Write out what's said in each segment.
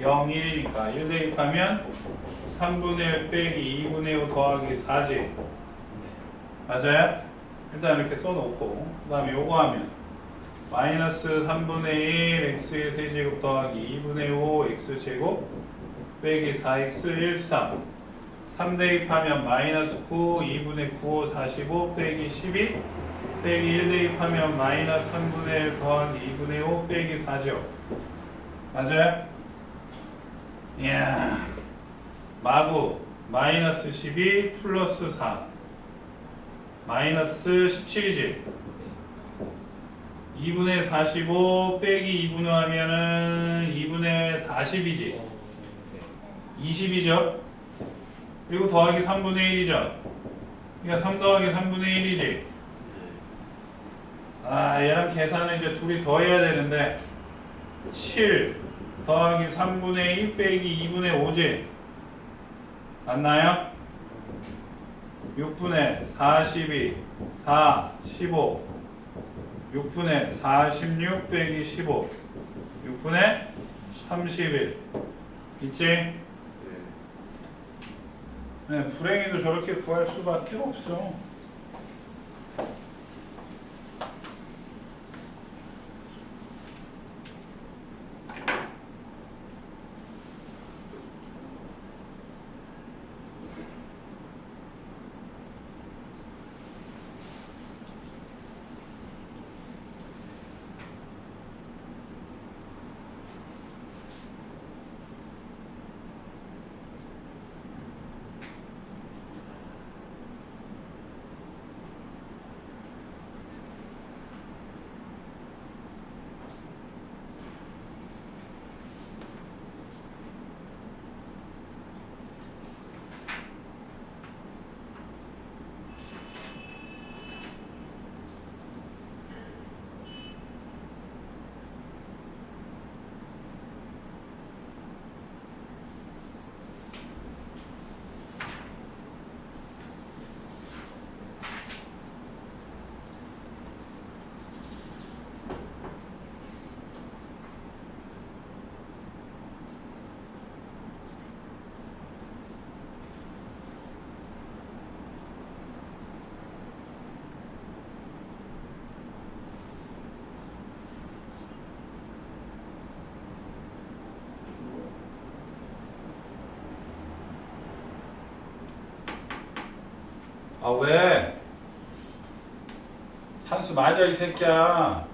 0, 1이니까 1 대입하면 3분의 1 빼기 2분의 5 더하기 4지 맞아요? 일단 이렇게 써놓고 그 다음에 요거 하면 마이너스 3분의 1 x의 세제곱 더하기 2분의 5 x제곱 빼기 4x 1, 3 3 대입하면 마이너스 9 2분의 9, 5, 45 빼기 12 빼기 1 대입하면 마이너스 3분의 1 더하기 2분의 5 빼기 4죠 맞아요? 이야 마구 마이너스 12 플러스 4 마이너스 17이지. 2분의 45 빼기 2분의 하면은 2분의 40이지. 20이죠. 그리고 더하기 3분의 1이죠. 그러니까 3 더하기 3분의 1이지. 아 얘랑 계산을 이제 둘이 더해야 되는데 7 더하기 3분의 1 빼기 2분의 5지. 맞나요? 6분의 42 4 15 6분의 46 빼기 15 6분의 31 있지? 네, 불행히도 저렇게 구할 수밖에 없어 아 왜? 산수 맞아 이 새끼야.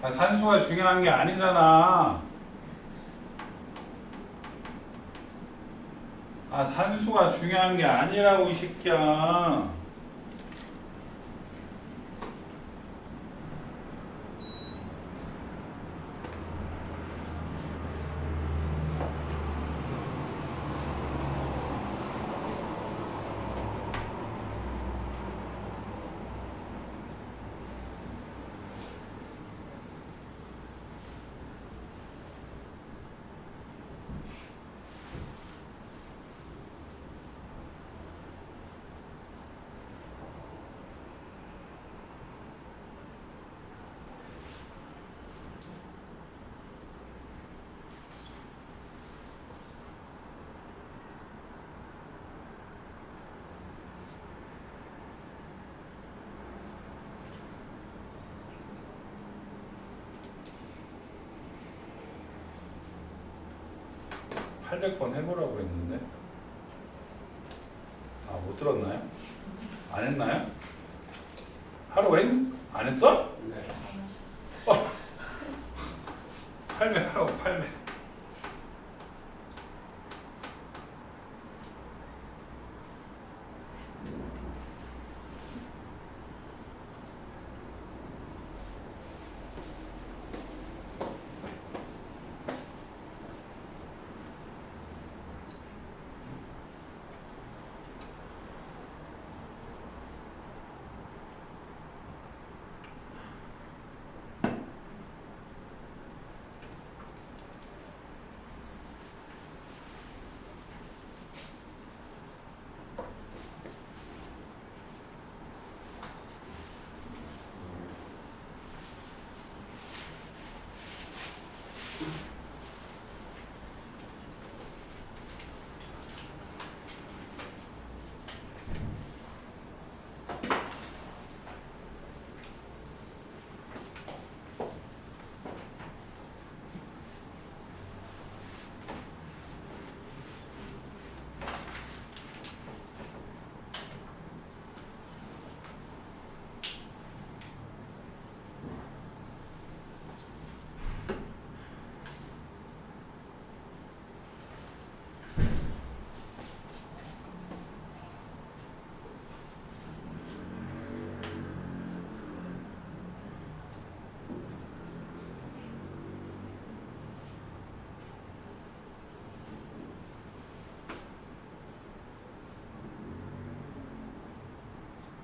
아, 산수가 중요한 게 아니잖아. 아 산수가 중요한 게 아니라고 이 새끼야. 팔백 번 해보라고 했는데 아 못 들었나요? 안 했나요? 하루 했? 안 했어?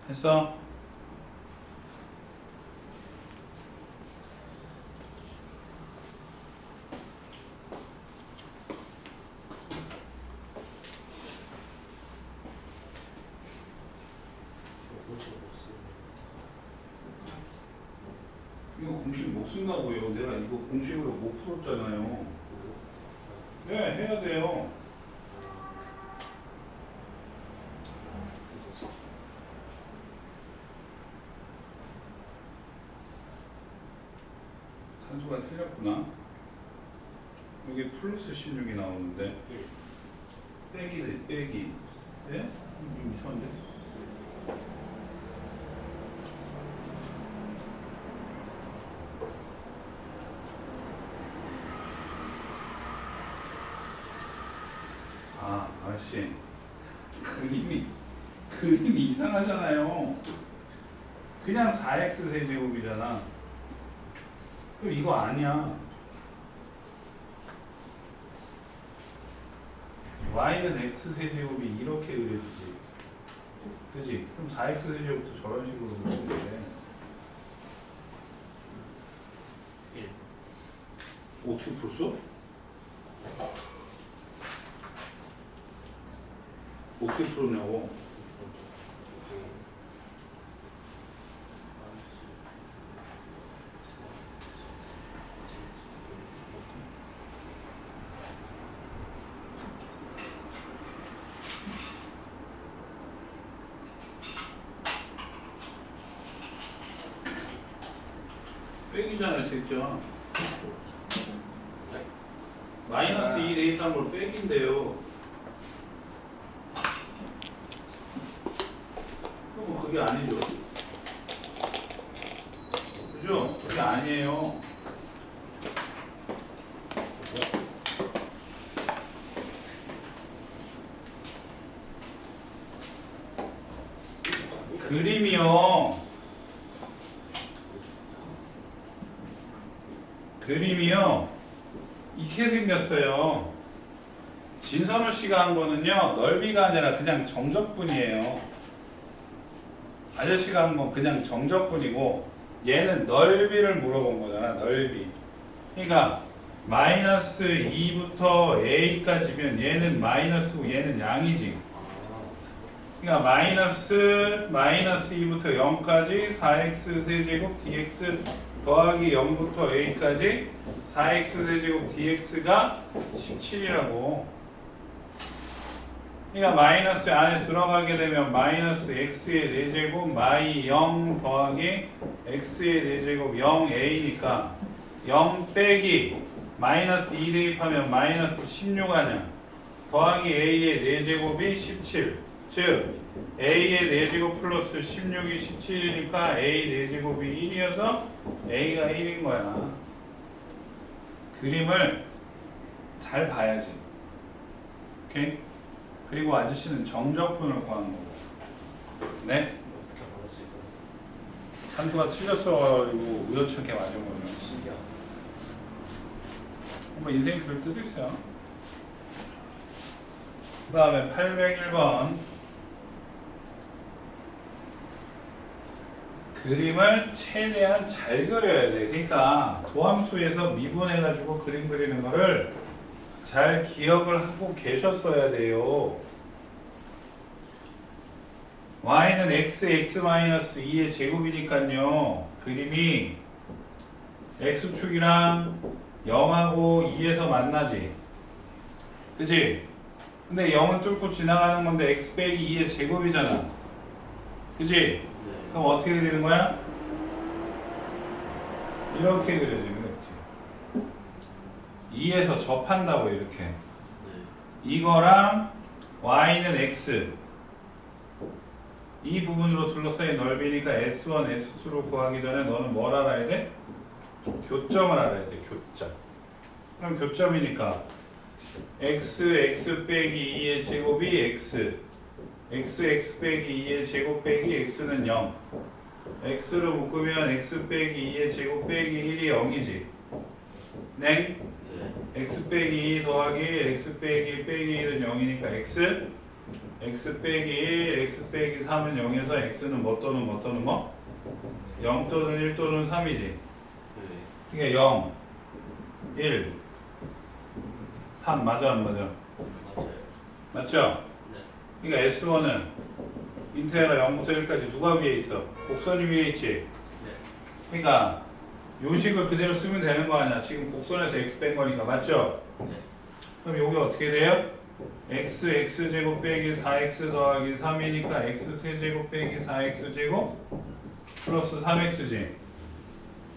했어? 이거 공식 못 쓴다고요. 내가 이거 공식으로 못 풀었잖아요. 네, 해야 돼요. 틀렸구나. 여기 플러스 16이 나오는데 빼기네 빼기. 예? 좀 이상한데? 아, 아저씨. 그림이, 그림이 이상하잖아요. 그냥 4x 세제곱이잖아. 그럼 이거 아니야. Y는 x 세제곱이 이렇게 그려지지. 그지? 그럼 4x 세제곱도 저런 식으로 그리면 돼. 어떻게 풀었어? 어떻게 풀었냐고. 빼기잖아요, 됐죠? 마이너스 2 대입한 걸 빼기인데요. 그럼 그게 아니죠. 그게 아니에요. 그림이요. 그림이요. 이렇게 생겼어요. 진선우 씨가 한 거는요, 넓이가 아니라 그냥 정적분이에요. 아저씨가 한 건 그냥 정적분이고, 얘는 넓이를 물어본 거잖아, 넓이. 그러니까, 마이너스 2부터 a까지면 얘는 마이너스고 얘는 양이지. 그러니까 마이너스 마이너스 2부터 0까지 4x 세제곱 dx 더하기 0부터 a까지 4x 세제곱 dx가 17이라고. 그러니까 마이너스 안에 들어가게 되면 마이너스 x의 4제곱 마이 0 더하기 x의 4제곱 0a니까 0 빼기 마이너스 2 대입하면 마이너스 16 아니야. 더하기 a의 4제곱이 17. 즉 a의 4제곱 플러스 16이 17이니까 a 4제곱이 1이어서 a가 1인 거야. 그림을 잘 봐야지. 오케이? 그리고 아저씨는 정적분을 구하는 거고. 네? 산수가 틀렸어가지고 우연찮게 맞은 거예요. 뭐 인생이 그럴 때도 있어요. 그 다음에 801번 그림을 최대한 잘 그려야 돼. 그러니까 도함수에서 미분해가지고 그림 그리는 거를 잘 기억을 하고 계셨어야 돼요. y는 x, x-2의 제곱이니까요. 그림이 x축이랑 0하고 2에서 만나지. 그지? 근데 0은 뚫고 지나가는 건데 x 빼기 2의 제곱이잖아. 그지? 네. 그럼 어떻게 그리는 거야? 이렇게 그려지, 이렇게. 2에서 접한다고, 이렇게. 네. 이거랑 y는 x. 이 부분으로 둘러싸인 넓이니까 S1, S2로 구하기 전에 너는 뭘 알아야 돼? 교점을 알아야 돼, 교점. 그럼 교점이니까 x, x 빼기 2의 제곱이 x. x, x 빼기 2의 제곱 빼기 x는 0. x로 묶으면 x 빼기 2의 제곱 빼기 1이 0이지. 네? 네. x 빼기 2 더하기 x 빼기 빼기 1은 0이니까 x x 빼기 1, x 빼기 3은 0에서 x는 뭐 또는 뭐 또는 뭐? 0 또는 1 또는 3이지 네. 그러니까 0, 1, 3 맞아 안 맞아? 맞죠? 네. 그러니까 S1은 인테그랄 0부터 1까지 누가 위에 있어? 곡선이 위에 있지? 그러니까 요식을 그대로 쓰면 되는 거 아니야 지금 곡선에서 x 뺀 거니까 맞죠? 네. 그럼 요게 어떻게 돼요? x x제곱 빼기 4x 더하기 3이니까 x 세제곱 빼기 4x 제곱 플러스 3x지 네?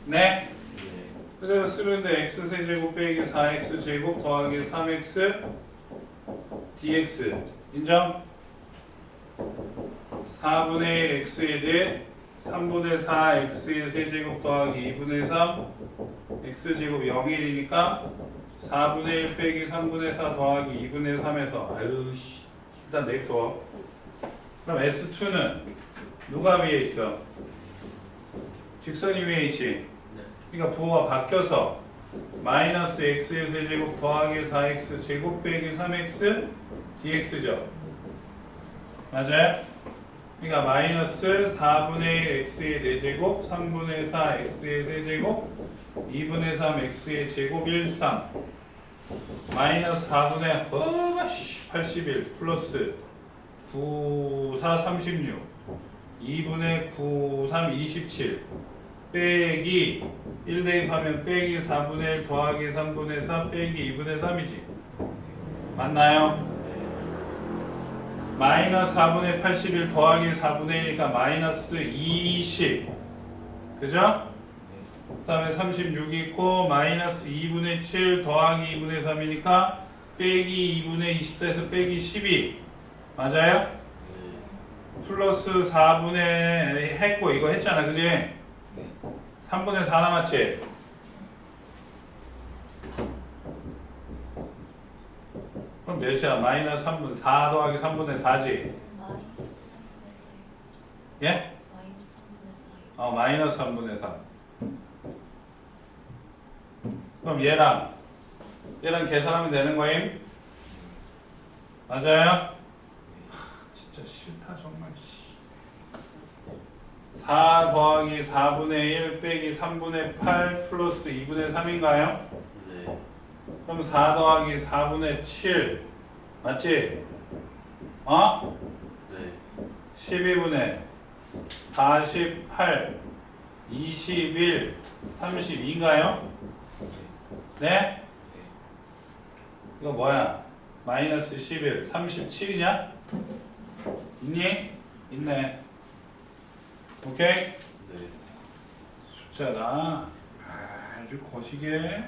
네. 그대로 쓰면 돼 x 세제곱 빼기 4x 제곱 더하기 3x dx 인정? 4분의 1 x에 대해 3분의 4 x의 세제곱 더하기 2분의 3 x제곱 0일이니까 4분의 1 빼기 3분의 4 더하기 2분의 3에서 아유 씨 일단 내입둬 그럼 S2는 누가 위에 있어? 직선이 위에 있지 네. 그러니까 부호가 바뀌어서 마이너스 x의 세제곱 더하기 4x 제곱 빼기 3x dx죠 맞아요? 그러니까 마이너스 4분의 1 x의 4제곱 3분의 4 x의 세제곱 2분의 3 x의 제곱 1, 3 마이너스 4분의 어, 씨, 81 플러스 9, 4, 36 2분의 9, 3, 27 빼기 1 대입하면 빼기 4분의 1 더하기 3분의 4 빼기 2분의 3이지 맞나요? 마이너스 4분의 81 더하기 4분의 1이니까 마이너스 20 그죠? 그 다음에 36이 있고 마이너스 2분의 7 더하기 2분의 3이니까 빼기 2분의 24에서 빼기 12 맞아요? 네. 플러스 4분의 했고 이거 했잖아 그지? 3분의 4 남았지? 그럼 몇이야? 마이너스 3분 4 더하기 3분의 4지? 마이너스 3분의 4요. 예? 마이너스 3분의 4요. 어 마이너스 3분의 3 그럼 얘랑 얘랑 계산하면 되는 거임? 맞아요? 하, 진짜 싫다 정말 씨. 4 더하기 4분의 1 빼기 3분의 8 플러스 2분의 3인가요? 네. 그럼 4 더하기 4분의 7 맞지? 어? 네. 12분의 48 21 32인가요? 네? 이거 뭐야? 마이너스 11 37이냐? 있니? 있네 오케이? 네. 숫자다 아주 거시게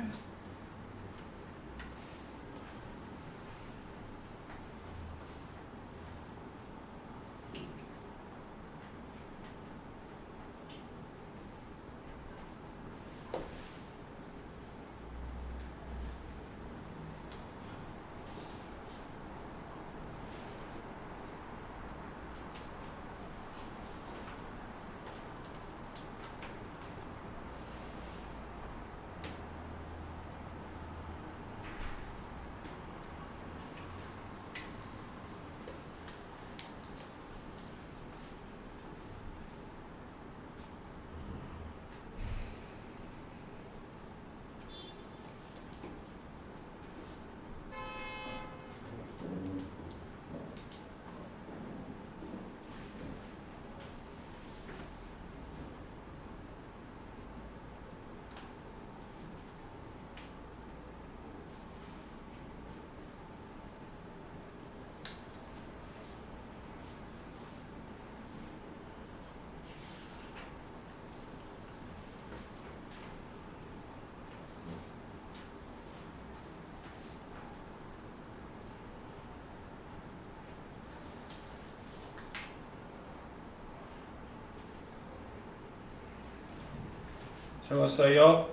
적었어요.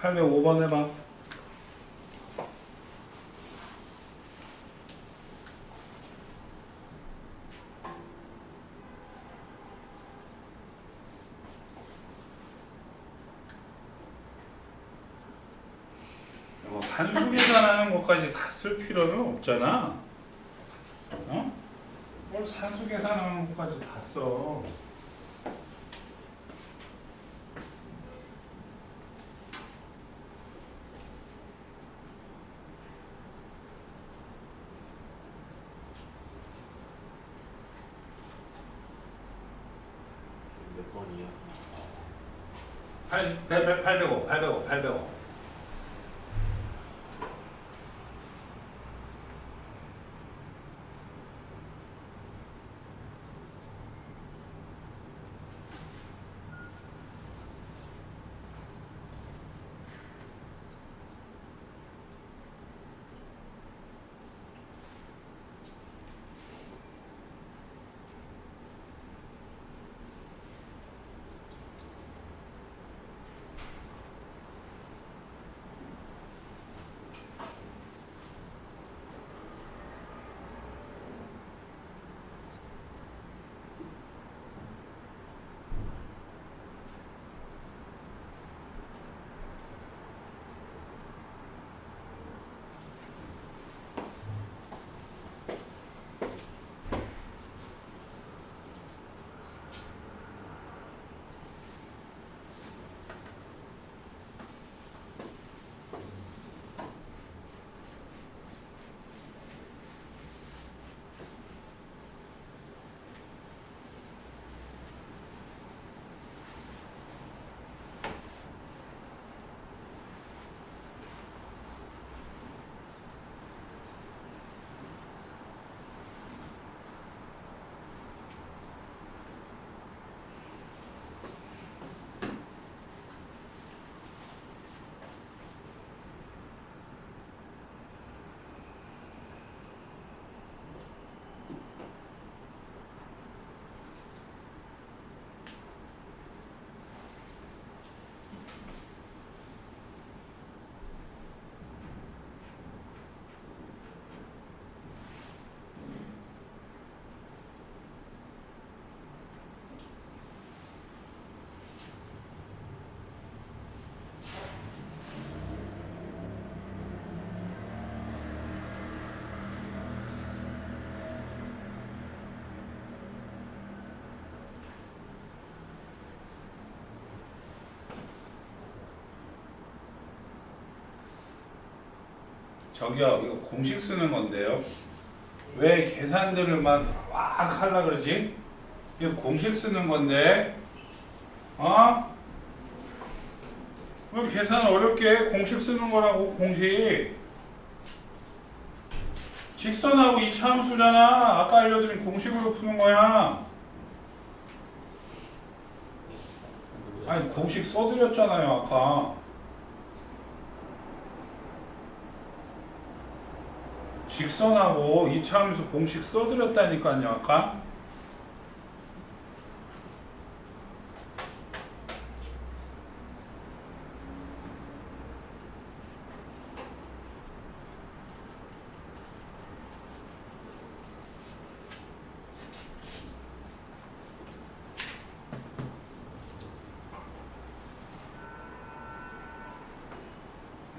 805번 해봐. 뭐 산수 계산하는 것까지 다 쓸 필요는 없잖아. 산수 계산하는 것까지 다 써. 저기요, 이거 공식 쓰는 건데요. 왜 계산들을 막막 하려 그러지? 이거 공식 쓰는 건데, 어? 왜 계산 어렵게 해? 공식 쓰는 거라고, 공식. 직선하고 이차함수잖아. 아까 알려드린 공식으로 푸는 거야. 아니, 공식 써드렸잖아요, 아까. 직선하고 이차함수 공식 써드렸다니까요 아까.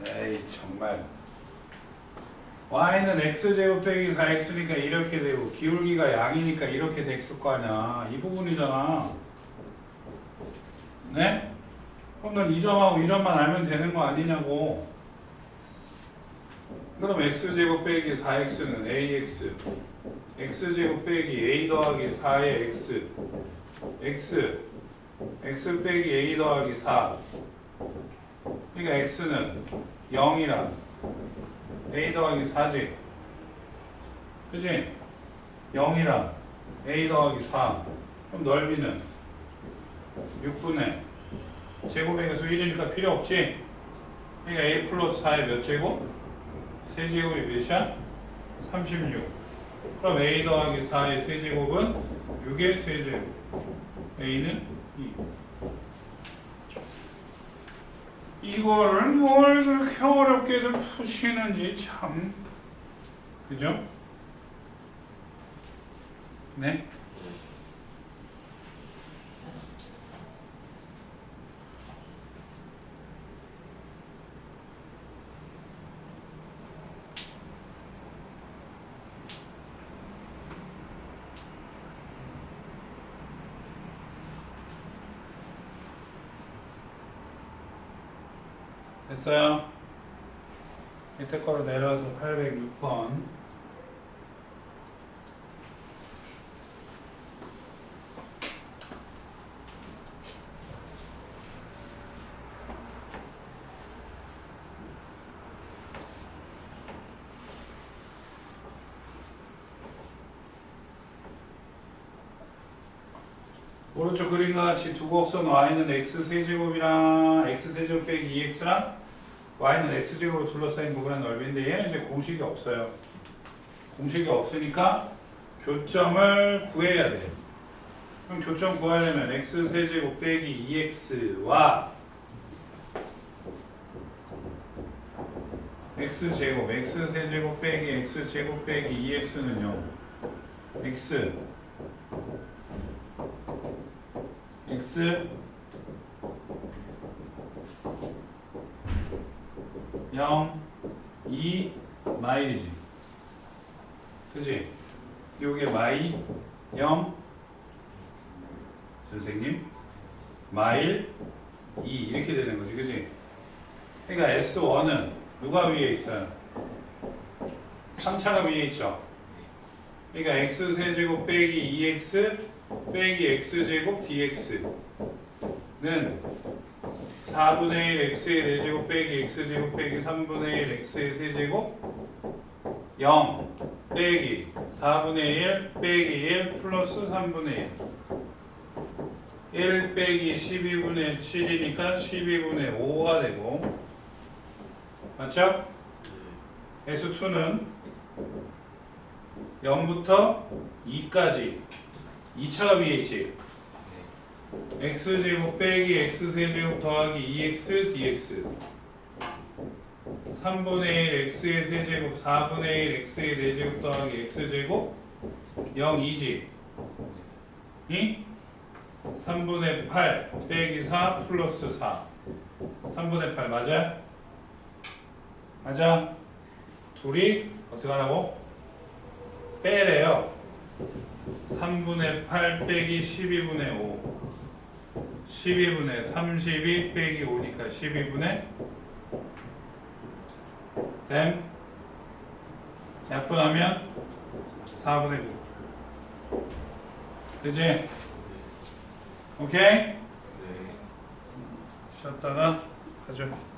에이 정말 y는 x제곱 빼기 4x니까 이렇게 되고 기울기가 양이니까 이렇게 됐을 거 아니야. 이 부분이잖아. 네? 그럼 넌 이 점하고 이 점만 알면 되는 거 아니냐고. 그럼 x제곱 빼기 4x는 ax. x제곱 빼기 a 더하기 4의 x. x. x 빼기 a 더하기 4 그러니까 x는 0이라 a 더하기 4지 그지? 0이랑 a 더하기 4 그럼 넓이는 6분의 제곱의 수 1이니까 필요 없지? 그러니까 a 플러스 4의 몇 제곱? 세제곱이 몇이야? 36 그럼 a 더하기 4의 세제곱은 6의 세제곱. a는 2. 이거를 뭘 그렇게 어렵게들 푸시는지 참. 그죠? 네? 됐어요? 밑에 거로 내려와서 806번. 오른쪽 그림과 같이 두 y는 x 세제곱이랑 x 세제곱 빼기 2x랑 y는 x제곱으로 둘러싸인 부분의 넓이인데 얘는 이제 공식이 없어요. 공식이 없으니까 교점을 구해야 돼. 그럼 교점 구하려면 x 세제곱 빼기 2x와 x제곱, x 세제곱 빼기 x제곱 빼기 2x는요. x x 0 2 마일이지 그지? 요게 마이 0 선생님 마일 2 이렇게 되는 거지 그지? 그러니까 S1은 누가 위에 있어요? 3차가 위에 있죠 그러니까 x 세제곱 빼기 2x 빼기 x제곱 dx는 4분의 1 x의 4제곱 빼기 x제곱 빼기 3분의 1 x의 세제곱 0 빼기 4분의 1 빼기 1 플러스 3분의 1 1 빼기 12분의 7이니까 12분의 5가 되고 맞죠? S2는 0부터 2까지 2차가 위에 있지. X제곱 빼기 x세제곱 더하기 2x dx 3분의 1 x의 세제곱 4분의 1 x의 4제곱 더하기 x제곱 0 2지 이 3분의 8 빼기 4 플러스 4 3분의 8 맞아? 맞아? 둘이 어떻게 하라고? 빼래요 3분의 8 빼기 12분의 5 12분의 32 빼기 5니까 12분의 됨 약분하면 4분의 9 그지? 오케이? 네. 쉬었다가 가죠